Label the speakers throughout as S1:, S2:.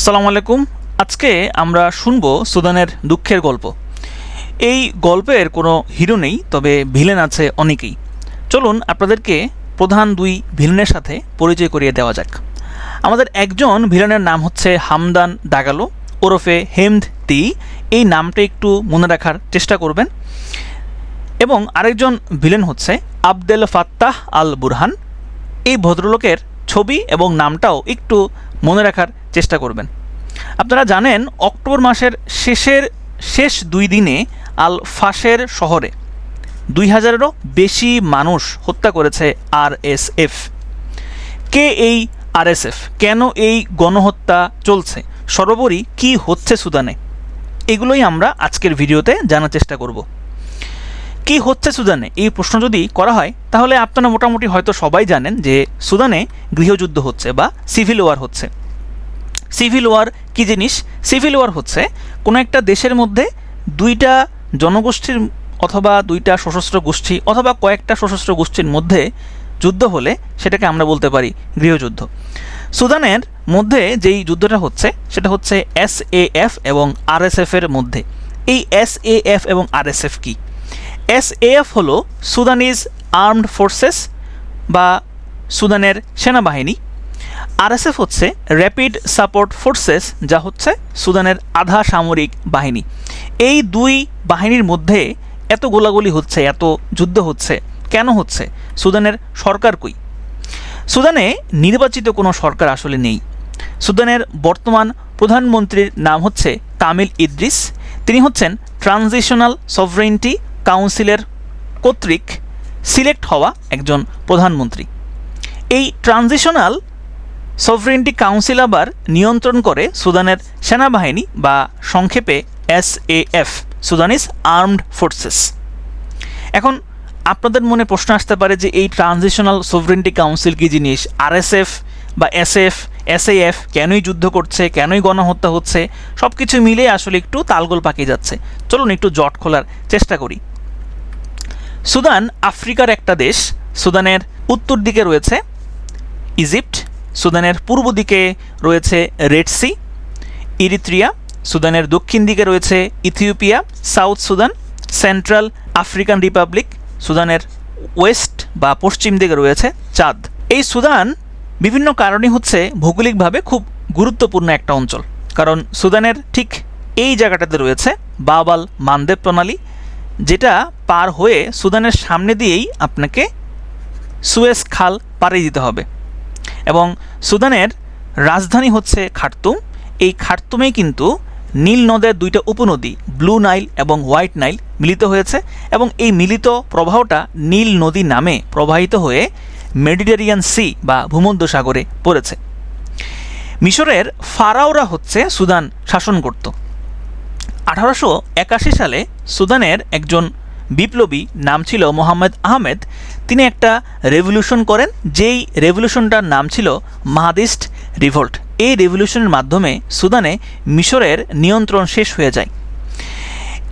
S1: আসসালামু আলাইকুম। আজকে আমরা শুনব সুদানের দুঃখের গল্প। এই গল্পের কোনো হিরো নেই, তবে ভিলেন আছে অনেকেই। চলুন আপনাদেরকে প্রধান দুই ভিলেনের সাথে পরিচয় করিয়ে দেওয়া যাক। আমাদের একজন ভিলেনের নাম হচ্ছে হামদান দাগালো, ওরফে হেমদ তি এই নামটা একটু মনে রাখার চেষ্টা করবেন। এবং আরেকজন ভিলেন হচ্ছে আবদেল ফাত্তাহ আল বুরহান। এই ভদ্রলোকের ছবি এবং নামটাও একটু মনে রাখার চেষ্টা করবেন। আপনারা জানেন, অক্টোবর মাসের শেষের, শেষ দুই দিনে আল ফাশের শহরে দুই হাজারেরও বেশি মানুষ হত্যা করেছে আরএসএফ কে এই আরএসএফ কেন এই গণহত্যা চলছে? সর্বোপরি কি হচ্ছে সুদানে? এগুলোই আমরা আজকের ভিডিওতে জানার চেষ্টা করব। কি হচ্ছে সুদানে? এই প্রশ্ন যদি করা হয়, তাহলে আপনারা মোটামুটি হয়তো সবাই জানেন যে সুদানে গৃহযুদ্ধ হচ্ছে বা সিভিল ওয়ার হচ্ছে। সিভিল ওয়ার কী জিনিস? সিভিল ওয়ার হচ্ছে কোনো একটা দেশের মধ্যে দুইটা জনগোষ্ঠীর অথবা দুইটা সশস্ত্র গোষ্ঠী অথবা কয়েকটা সশস্ত্র গোষ্ঠীর মধ্যে যুদ্ধ হলে সেটাকে আমরা বলতে পারি গৃহযুদ্ধ। সুদানের মধ্যে যেই যুদ্ধটা হচ্ছে সেটা হচ্ছে এস এফ এবং আরএসএফ এর মধ্যে। এই এস এফ এবং আরএসএফ কি? এস এফ হলো সুদানিজ আর্মড ফোর্সেস বা সুদানের সেনাবাহিনী। আরএসএফ হচ্ছে র্যাপিড সাপোর্ট ফোর্সেস, যা হচ্ছে সুদানের আধা সামরিক বাহিনী। এই দুই বাহিনীর মধ্যে এত গোলাগুলি হচ্ছে, এত যুদ্ধ হচ্ছে, কেন হচ্ছে? সুদানের সরকার কই? সুদানে নির্বাচিত কোনো সরকার আসলে নেই। সুদানের বর্তমান প্রধানমন্ত্রীর নাম হচ্ছে কামিল ইদ্রিস। তিনি হচ্ছেন ট্রানজিশনাল সভরেন্টি কাউন্সিলের কর্তৃক সিলেক্ট হওয়া একজন প্রধানমন্ত্রী। এই ট্রানজিশনাল সভরেন্টি কাউন্সিল আবার নিয়ন্ত্রণ করে সুদানের সেনাবাহিনী বা সংক্ষেপে S A SAF, Sudanese armed forces. এখন আপনাদের মনে প্রশ্ন আসতে পারে যে এই ট্রানজিশনাল সভরেন্টি কাউন্সিল কী জিনিস আরএসএফ বা এসএফ, এসএএফ কেনই যুদ্ধ করছে, কেনই গণহত্যা হচ্ছে সব কিছু মিলে আসলে একটু তালগোল পাকিয়ে যাচ্ছে। চলুন একটু জট খোলার চেষ্টা করি। সুদান আফ্রিকার একটা দেশ, সুদানের উত্তর দিকে রয়েছে ইজিপ্ট সুদানের পূর্ব দিকে রয়েছে রেড সি ইরিত্রিয়া, সুদানের দক্ষিণ দিকে রয়েছে Ethiopia, South Sudan Central African Republic সুদানের ওয়েস্ট বা পশ্চিম দিকে রয়েছে চাঁদ। এই সুদান বিভিন্ন কারণে হচ্ছে ভৌগোলিকভাবে খুব গুরুত্বপূর্ণ একটা অঞ্চল। কারণ সুদানের ঠিক এই জায়গাটাতে রয়েছে বাবাল মানদেব প্রণালী, যেটা পার হয়ে সুদানের সামনে দিয়েই আপনাকে সুয়েস খাল পাড়ি দিতে হবে। এবং সুদানের রাজধানী হচ্ছে খার্তুম। এই খার্তুমেই কিন্তু নীল নদের দুইটা উপনদী, ব্লু নাইল এবং হোয়াইট নাইল মিলিত হয়েছে এবং এই মিলিত প্রবাহটা নীল নদী নামে প্রবাহিত হয়ে মেডিটেরিয়ান সি বা ভূমধ্য সাগরে পড়েছে। মিশরের ফারাওরা হচ্ছে সুদান শাসন করত। আঠারোশো একাশি সালে সুদানের একজন বিপ্লবী নাম ছিল মোহাম্মদ আহমেদ। তিনি একটা রেভলিউশন করেন, যেই রেভলিউশনটার নাম ছিল মাহাদিস্ট রিভোল্ট এই রেভলিউশনের মাধ্যমে সুদানে মিশরের নিয়ন্ত্রণ শেষ হয়ে যায়।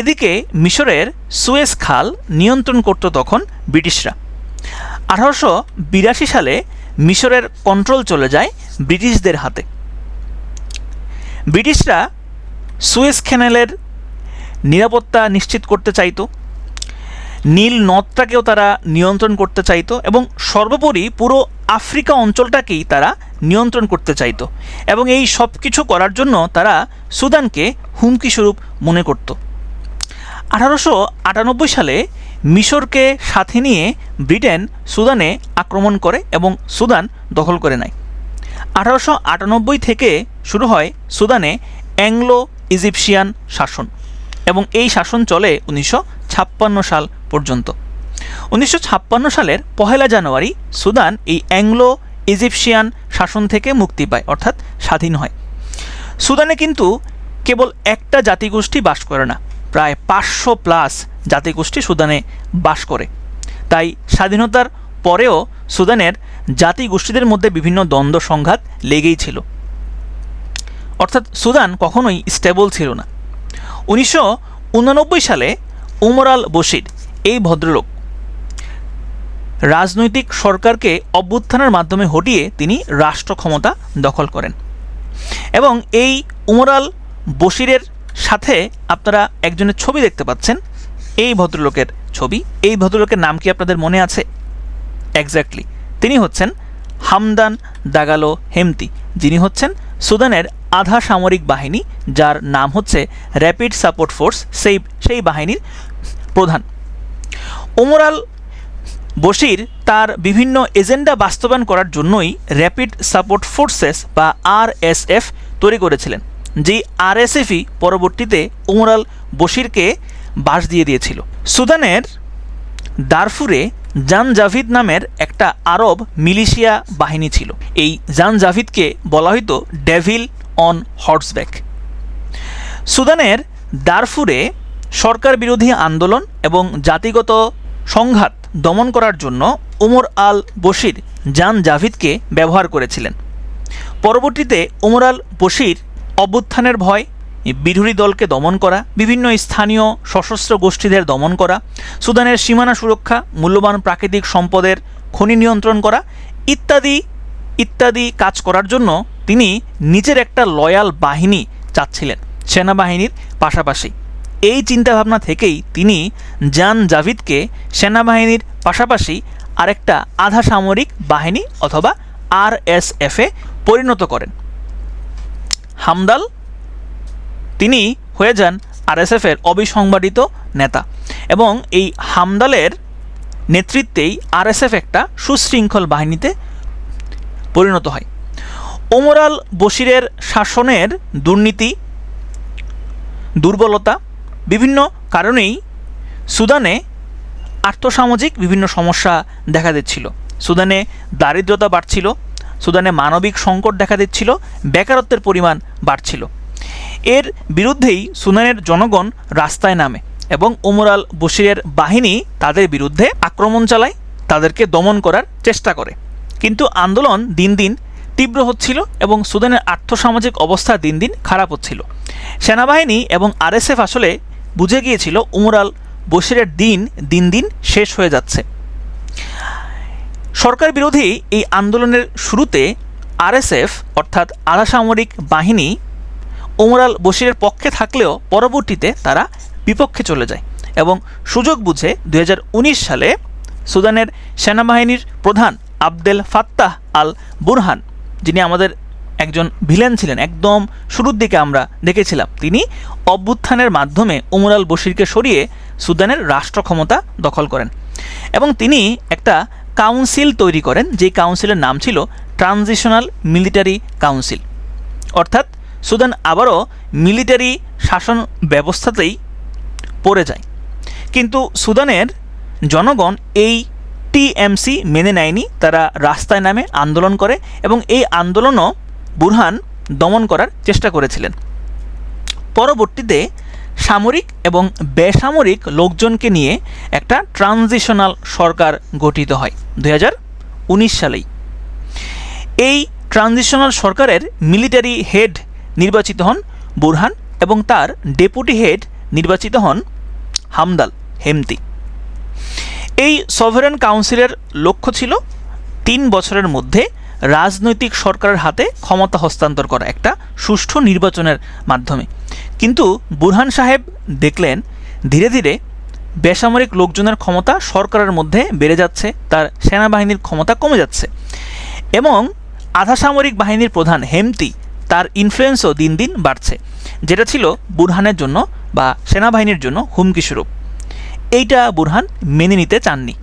S1: এদিকে মিশরের সুয়েজ খাল নিয়ন্ত্রণ করত তখন ব্রিটিশরা। আঠারোশো বিরাশি সালে মিশরের কন্ট্রোল চলে যায় ব্রিটিশদের হাতে। ব্রিটিশরা সুয়েজ খ্যানেলের নিরাপত্তা নিশ্চিত করতে চাইতো। নীল নদটাকেও তারা নিয়ন্ত্রণ করতে চাইতো এবং সর্বোপরি পুরো আফ্রিকা অঞ্চলটাকেই তারা নিয়ন্ত্রণ করতে চাইতো এবং এই সব কিছু করার জন্য তারা সুদানকে হুমকি স্বরূপ মনে করত। আঠারোশো আটানব্বই সালে মিশরকে সাথে নিয়ে ব্রিটেন সুদানে আক্রমণ করে এবং সুদান দখল করে নেয়। আঠারোশো আটানব্বই থেকে শুরু হয় সুদানে অ্যাংলো ইজিপশিয়ান শাসন এবং এই শাসন চলে উনিশশো ছাপ্পান্ন সাল পর্যন্ত। উনিশশো ছাপ্পান্ন সালের পহেলা জানুয়ারি সুদান এই অ্যাংলো ইজিপশিয়ান শাসন থেকে মুক্তি পায়, অর্থাৎ স্বাধীন হয়। সুদানে কিন্তু কেবল একটা জাতিগোষ্ঠী বাস করে না, প্রায় পাঁচশো প্লাস জাতিগোষ্ঠী সুদানে বাস করে। তাই স্বাধীনতার পরেও সুদানের জাতিগোষ্ঠীদের মধ্যে বিভিন্ন দ্বন্দ্ব সংঘাত লেগেই ছিল। অর্থাৎ সুদান কখনোই স্টেবল ছিল না। উনিশশো উননব্বই সালে উমর আল বশির, এই ভদ্রলোক। রাজনৈতিক সরকারকে অভ্যুত্থানের মাধ্যমে হটিয়ে তিনি রাষ্ট্র ক্ষমতা দখল করেন। এবং এই উমরাল বশিরের সাথে আপনারা একজনের ছবি দেখতে পাচ্ছেন, এই ভদ্রলোকের ছবি। এই ভদ্রলোকের নাম কি আপনাদের মনে আছে? এক্স্যাক্টলি তিনি হচ্ছেন হামদান দাগালো হেমতি। যিনি হচ্ছেন সুদানের আধা সামরিক বাহিনী, যার নাম হচ্ছে র্যাপিড সাপোর্ট ফোর্স সেই সেই বাহিনীর প্রধান। ওমরাল বশির তার বিভিন্ন এজেন্ডা বাস্তবায়ন করার জন্যই র্যাপিড সাপোর্ট ফোর্সেস বা আরএসএফ তৈরি করেছিলেন, যেই আরএসএফই পরবর্তীতে ওমরাল বশিরকে বাস দিয়ে দিয়েছিল। সুদানের দারফুরে জান জাভিদ নামের একটা আরব মিলিশিয়া বাহিনী ছিল। এই জান জাভিদকে বলা হতো ডেভিল অন হর্সব্যাক। সুদানের দারফুরে সরকার বিরোধী আন্দোলন এবং জাতিগত সংঘাত দমন করার জন্য ওমর আল বশির জান জাভিদকে ব্যবহার করেছিলেন। পরবর্তীতে ওমর আল বশির অভ্যুত্থানের ভয়, বিরোধী দলকে দমন করা, বিভিন্ন স্থানীয় সশস্ত্র গোষ্ঠীদের দমন করা, সুদানের সীমানা সুরক্ষা, মূল্যবান প্রাকৃতিক সম্পদের খনি নিয়ন্ত্রণ করা ইত্যাদি ইত্যাদি কাজ করার জন্য তিনি নিজের একটা লয়াল বাহিনী চাচ্ছিলেন, সেনাবাহিনীর পাশাপাশি। এই চিন্তাভাবনা থেকেই তিনি জান জাভিদকে সেনাবাহিনীর পাশাপাশি আরেকটা আধা সামরিক বাহিনী অথবা আরএসএফে পরিণত করেন। হামদাল, তিনি হয়ে যান আরএসএফের অবিসংবাদিত নেতা এবং এই হামদালের নেতৃত্বেই আরএসএফ একটা সুশৃঙ্খল বাহিনীতে পরিণত হয়। ওমরাল বশিরের শাসনের দুর্নীতি, দুর্বলতা বিভিন্ন কারণেই সুদানে আর্থসামাজিক বিভিন্ন সমস্যা দেখা দিচ্ছিল। সুদানে দারিদ্রতা বাড়ছিল, সুদানে মানবিক সংকট দেখা দিচ্ছিল, বেকারত্বের পরিমাণ বাড়ছিল। এর বিরুদ্ধেই সুদানের জনগণ রাস্তায় নামে এবং ওমরাল বশিরের বাহিনী তাদের বিরুদ্ধে আক্রমণ চালায়, তাদেরকে দমন করার চেষ্টা করে। কিন্তু আন্দোলন দিন দিন তীব্র হচ্ছিল এবং সুদানের আর্থসামাজিক অবস্থা দিন দিন খারাপ হচ্ছিল। সেনাবাহিনী এবং আরএসএফ আসলে বুঝে গিয়েছিল উমরাল বশিরের দিন দিন দিন শেষ হয়ে যাচ্ছে। সরকার বিরোধী এই আন্দোলনের শুরুতে আরএসএফ, অর্থাৎ আধা সামরিক বাহিনী ওমরাল বশিরের পক্ষে থাকলেও পরবর্তীতে তারা বিপক্ষে চলে যায় এবং সুযোগ বুঝে দু হাজার উনিশ সালে সুদানের সেনাবাহিনীর প্রধান আবদেল ফাত্তাহ আল বুরহান, যিনি আমাদের একজন ভিলেন ছিলেন। একদম শুরুর দিকে আমরা দেখেছিলাম। তিনি অভ্যুত্থানের মাধ্যমে উমরাল বশিরকে সরিয়ে সুদানের রাষ্ট্র ক্ষমতা দখল করেন এবং তিনি একটা কাউন্সিল তৈরি করেন, যে কাউন্সিলের নাম ছিল ট্রানজিশনাল মিলিটারি কাউন্সিল। অর্থাৎ সুদান আবারও মিলিটারি শাসন ব্যবস্থাতেই পড়ে যায়। কিন্তু সুদানের জনগণ এই টিএমসি মেনে নেয়নি, তারা রাস্তায় নামে আন্দোলন করে এবং এই আন্দোলনও বুরহান দমন করার চেষ্টা করেছিলেন। পরবর্তীতে সামরিক এবং বেসামরিক লোকজনকে নিয়ে একটা ট্রানজিশনাল সরকার গঠিত হয় দু হাজার উনিশ সালেই। এই ট্রানজিশনাল সরকারের মিলিটারি হেড নির্বাচিত হন বুরহান এবং তার ডেপুটি হেড নির্বাচিত হন হামদাল হেমতি। এই সভারেন কাউন্সিলের লক্ষ্য ছিল তিন বছরের মধ্যে রাজনৈতিক সরকারের হাতে ক্ষমতা হস্তান্তর করা একটা সুষ্ঠু নির্বাচনের মাধ্যমে। কিন্তু বুরহান সাহেব দেখলেন, ধীরে ধীরে বেসামরিক লোকজনের ক্ষমতা সরকারের মধ্যে বেড়ে যাচ্ছে, তার সেনাবাহিনীর ক্ষমতা কমে যাচ্ছে এবং আধা সামরিক বাহিনীর প্রধান হেমতি তার ইনফ্লুয়েন্সও দিন দিন বাড়ছে, যেটা ছিল বুরহানের জন্য বা সেনাবাহিনীর জন্য হুমকি স্বরূপ। এইটা বুরহান মেনে নিতে চাননি।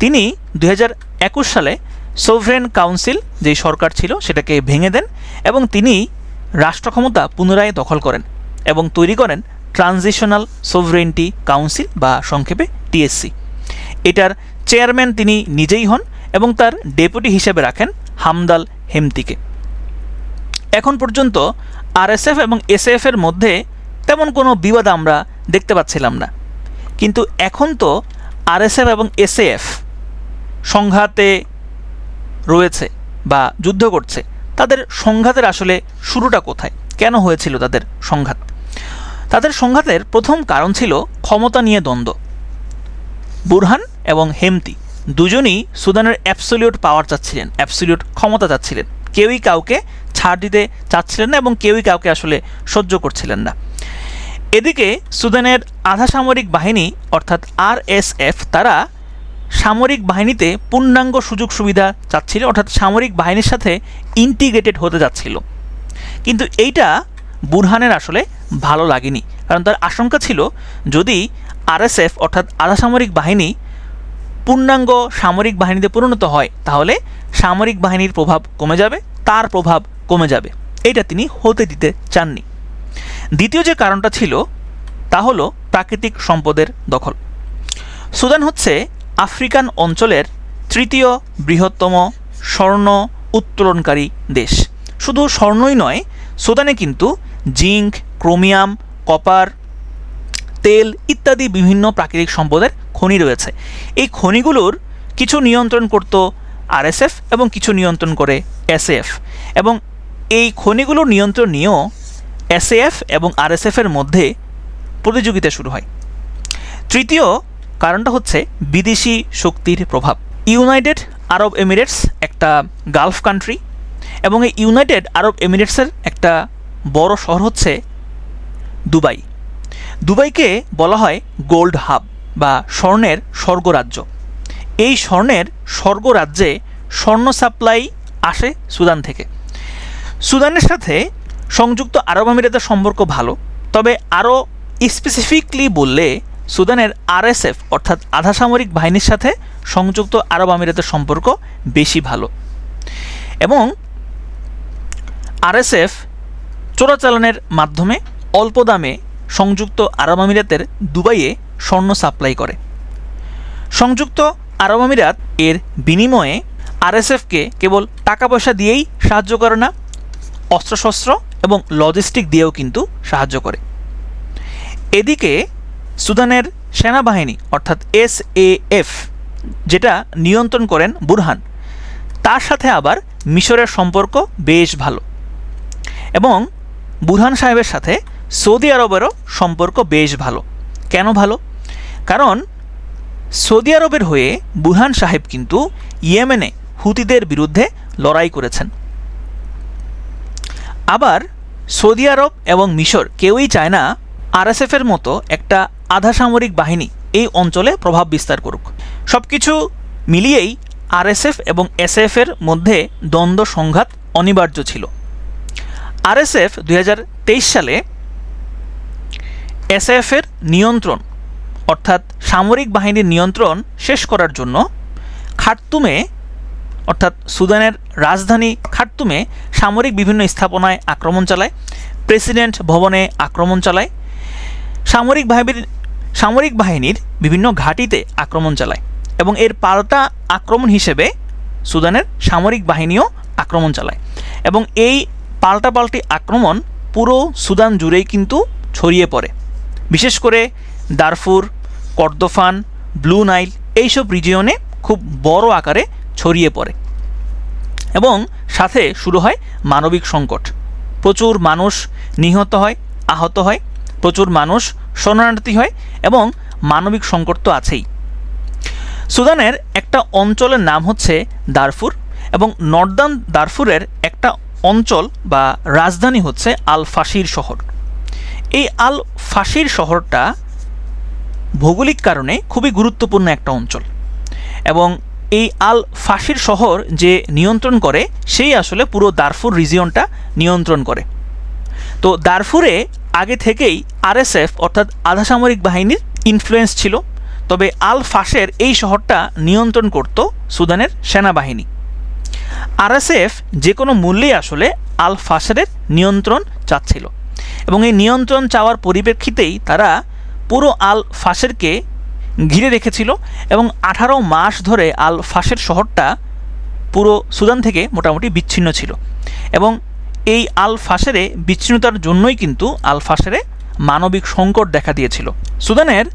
S1: তিনি দু হাজার একুশ সালে সোভরেন কাউন্সিল যেই সরকার ছিল, সেটাকে ভেঙে দেন এবং তিনি রাষ্ট্র ক্ষমতা পুনরায় দখল করেন এবং তৈরি করেন ট্রানজিশনাল সোভরেনটি কাউন্সিল বা সংক্ষেপে টিএসসি। এটার চেয়ারম্যান তিনি নিজেই হন এবং তার ডেপুটি হিসেবে রাখেন হামদাল হেমতিকে। এখন পর্যন্ত আরএসএফ এবং এসএফ এর মধ্যে তেমন কোনো বিবাদ আমরা দেখতে পাচ্ছিলাম না। কিন্তু এখন তো আরএসএফ এবং এসএএফ সংঘাতে রয়েছে বা যুদ্ধ করছে, তাদের সংঘাতের আসলে শুরুটা কোথায়? কেন হয়েছিল তাদের সংঘাত? তাদের সংঘাতের প্রথম কারণ ছিল ক্ষমতা নিয়ে দ্বন্দ্ব। বুরহান এবং হেমতি দুজনই সুদানের অ্যাবসলিউট পাওয়ার চাচ্ছিলেন, অ্যাবসলিউট ক্ষমতা চাচ্ছিলেন। কেউই কাউকে ছাড় দিতে চাচ্ছিলেন না এবং কেউই কাউকে আসলে সহ্য করছিলেন না। এদিকে সুদানের আধা সামরিক বাহিনী অর্থাৎ আরএসএফ তারা সামরিক বাহিনীতে পূর্ণাঙ্গ সুযোগ সুবিধা চাচ্ছিল, অর্থাৎ সামরিক বাহিনীর সাথে ইন্টিগ্রেটেড হতে যাচ্ছিল কিন্তু এইটা বুরহানের আসলে ভালো লাগেনি, কারণ তার আশঙ্কা ছিল যদি আরএসএফ, অর্থাৎ আধা সামরিক বাহিনী পূর্ণাঙ্গ সামরিক বাহিনীতে পরিণত হয়, তাহলে সামরিক বাহিনীর প্রভাব কমে যাবে, তার প্রভাব কমে যাবে। এটা তিনি হতে দিতে চাননি। দ্বিতীয় যে কারণটা ছিল, তা হলো প্রাকৃতিক সম্পদের দখল। সুদান হচ্ছে আফ্রিকান অঞ্চলের তৃতীয় বৃহত্তম স্বর্ণ উত্তোলনকারী দেশ। শুধু স্বর্ণই নয়, সুদানে কিন্তু জিঙ্ক, ক্রোমিয়াম, কপার, তেল ইত্যাদি বিভিন্ন প্রাকৃতিক সম্পদের খনি রয়েছে। এই খনিগুলোর কিছু নিয়ন্ত্রণ করত আরএসএফ এবং কিছু নিয়ন্ত্রণ করে এসএফ এবং এই খনিগুলোর নিয়ন্ত্রণ নিয়েও এসএএফ এবং আরএসএফের মধ্যে প্রতিযোগিতা শুরু হয়। তৃতীয় কারণটা হচ্ছে বিদেশি শক্তির প্রভাব। ইউনাইটেড আরব এমিরেটস একটা গালফ কান্ট্রি এবং এই ইউনাইটেড আরব এমিরেটসের একটা বড় শহর হচ্ছে দুবাই। দুবাইকে বলা হয় গোল্ড হাব বা স্বর্ণের স্বর্গরাজ্য। এই স্বর্ণের স্বর্গরাজ্যে স্বর্ণ সাপ্লাই আসে সুদান থেকে। সুদানের সাথে সংযুক্ত আরব আমিরাতের সম্পর্ক ভালো, তবে আরও স্পেসিফিকলি বললে সুদানের আরএসএফ, অর্থাৎ আধা সামরিক বাহিনীর সাথে সংযুক্ত আরব আমিরাতের সম্পর্ক বেশি ভালো। এবং আরএসএফ চোরাচালানের মাধ্যমে অল্প দামে সংযুক্ত আরব আমিরাতের দুবাইয়ে স্বর্ণ সাপ্লাই করে। সংযুক্ত আরব আমিরাত এর বিনিময়ে আরএসএফকে কেবল টাকা পয়সা দিয়েই সাহায্য করে না, অস্ত্রশস্ত্র এবং লজিস্টিক দিয়েও কিন্তু সাহায্য করে। এদিকে সুদানের সেনাবাহিনী, অর্থাৎ এস এফ, যেটা নিয়ন্ত্রণ করেন বুরহান। তার সাথে আবার মিশরের সম্পর্ক বেশ ভালো। এবং বুরহান সাহেবের সাথে সৌদি আরবেরও সম্পর্ক বেশ ভালো। কেন ভালো? কারণ সৌদি আরবের হয়ে বুরহান সাহেব কিন্তু ইয়েমেনে হুতিদের বিরুদ্ধে লড়াই করেছেন। আবার সৌদি আরব এবং মিশর কেউই চায় না আরএসএফের মতো একটা আধা সামরিক বাহিনী এই অঞ্চলে প্রভাব বিস্তার করুক। সব কিছু মিলিয়েই আরএসএফ এবং এসএফের মধ্যে দ্বন্দ্ব সংঘাত অনিবার্য ছিল। আরএসএফ দু হাজার তেইশ সালে এসএফের নিয়ন্ত্রণ, অর্থাৎ সামরিক বাহিনীর নিয়ন্ত্রণ শেষ করার জন্য খার্তুমে, অর্থাৎ সুদানের রাজধানী খার্তুমে সামরিক বিভিন্ন স্থাপনায় আক্রমণ চালায়, প্রেসিডেন্ট ভবনে আক্রমণ চালায়, সামরিক বাহিনীর সামরিক বাহিনীর বিভিন্ন ঘাঁটিতে আক্রমণ চালায় এবং এর পাল্টা আক্রমণ হিসেবে সুদানের সামরিক বাহিনীও আক্রমণ চালায় এবং এই পাল্টাপাল্টি আক্রমণ পুরো সুদান জুড়েই কিন্তু ছড়িয়ে পড়ে। বিশেষ করে দারফুর, কর্দোফান, ব্লু নাইল এইসব রিজিয়নে খুব বড় আকারে ছড়িয়ে পড়ে এবং সাথে শুরু হয় মানবিক সংকট। প্রচুর মানুষ নিহত হয়, আহত হয়, প্রচুর মানুষ শরণার্থী হয় এবং মানবিক সংকট তো আছেই। সুদানের একটা অঞ্চলের নাম হচ্ছে দারফুর এবং নর্দার্ন দারফুরের একটা অঞ্চল বা রাজধানী হচ্ছে আল ফাসির শহর। এই আল ফাসির শহরটা ভৌগোলিক কারণে খুবই গুরুত্বপূর্ণ একটা অঞ্চল এবং এই আল ফাসির শহর যে নিয়ন্ত্রণ করে, সেই আসলে পুরো দারফুর রিজিয়নটা নিয়ন্ত্রণ করে। তো দারফুরে আগে থেকেই আরএসএফ অর্থাৎ আধা সামরিক বাহিনীর ইনফ্লুয়েন্স ছিল, তবে আল ফাসের এই শহরটা নিয়ন্ত্রণ করত সুদানের সেনাবাহিনী। আরএসএফ যে কোনো মূল্যেই আসলে আল ফাসের নিয়ন্ত্রণ চাচ্ছিল, এবং এই নিয়ন্ত্রণ চাওয়ার পরিপ্রেক্ষিতেই তারা পুরো আল ফাসেরকে ঘিরে রেখেছিল, এবং আঠারো মাস ধরে আল ফাসের শহরটা পুরো সুদান থেকে মোটামুটি বিচ্ছিন্ন ছিল। এবং এই আল ফাসেরে বিচ্ছিন্নতার জন্যই কিন্তু আল ফাসেরে মানবিক সংকট দেখা দিয়েছিল। সুদানের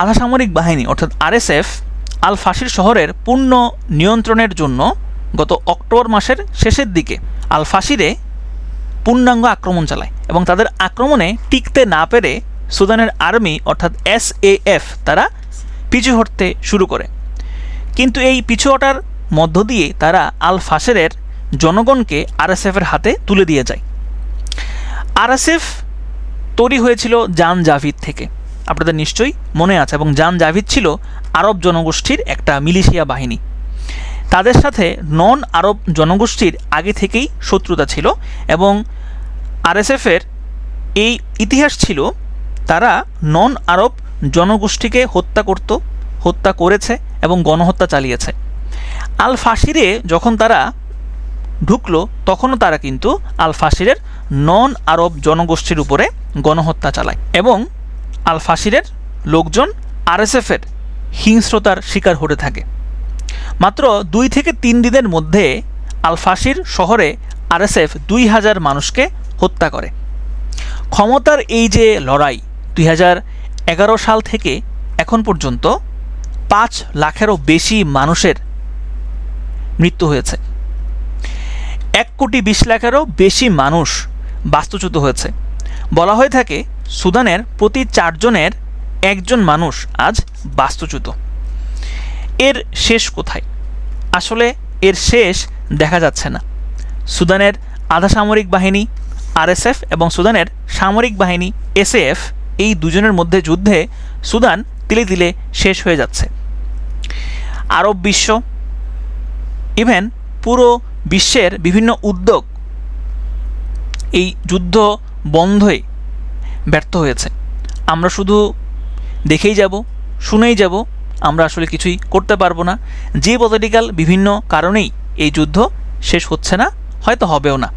S1: আধা সামরিক বাহিনী, অর্থাৎ আরএসএফ আল ফাসির শহরের পূর্ণ নিয়ন্ত্রণের জন্য গত অক্টোবর মাসের শেষের দিকে আল ফাসিরে পূর্ণাঙ্গ আক্রমণ চালায় এবং তাদের আক্রমণে টিকতে না পেরে সুদানের আর্মি, অর্থাৎ এসএএফ তারা পিছু হটতে শুরু করে। কিন্তু এই পিছু হটার মধ্য দিয়ে তারা আল ফাসেরের জনগণকে আরএসএফের হাতে তুলে দিয়ে যায়। আরএসএফ তৈরি হয়েছিল জান জাভিদ থেকে। আপনাদের নিশ্চয়ই মনে আছে এবং জান জাভিদ ছিল আরব জনগোষ্ঠীর একটা মিলিশিয়া বাহিনী। তাদের সাথে নন আরব জনগোষ্ঠীর আগে থেকেই শত্রুতা ছিল এবং আরএসএফের এই ইতিহাস ছিল, তারা নন আরব জনগোষ্ঠীকে হত্যা করত, হত্যা করেছে এবং গণহত্যা চালিয়েছে। আল ফাশিরে যখন তারা ঢুকলো, তখনও তারা কিন্তু আল ফাশিরের নন আরব জনগোষ্ঠীর উপরে গণহত্যা চালায় এবং আল ফাশিরের লোকজন আরএসএফের হিংস্রতার শিকার হতে থাকে। মাত্র দুই থেকে তিন দিনের মধ্যে আল ফাশির শহরে আরএসএফ দুই হাজার মানুষকে হত্যা করে। ক্ষমতার এই যে লড়াই দুই হাজার এগারো সাল থেকে এখন পর্যন্ত পাঁচ লাখেরও বেশি মানুষের মৃত্যু হয়েছে। এক কোটি বিশ লাখেরও বেশি মানুষ বাস্তুচ্যুত হয়েছে। বলা হয়ে থাকে, সুদানের প্রতি চারজনের একজন মানুষ আজ বাস্তুচ্যুত। এর শেষ কোথায়? আসলে এর শেষ দেখা যাচ্ছে না। সুদানের আধা সামরিক বাহিনী, আরএসএফ এবং সুদানের সামরিক বাহিনী, এসএএফ এই দুজনের মধ্যে যুদ্ধে সুদান তিলে তিলে শেষ হয়ে যাচ্ছে। আরব বিশ্ব, ইভেন পুরো বিশ্বের বিভিন্ন উদ্যোগ এই যুদ্ধ বন্ধে ব্যর্থ হয়েছে। আমরা শুধু দেখেই যাব, শুনেই যাব, আমরা আসলে কিছুই করতে পারব না। যে পলিটিক্যাল বিভিন্ন কারণেই এই যুদ্ধ শেষ হচ্ছে না, হয়তো হবেও না।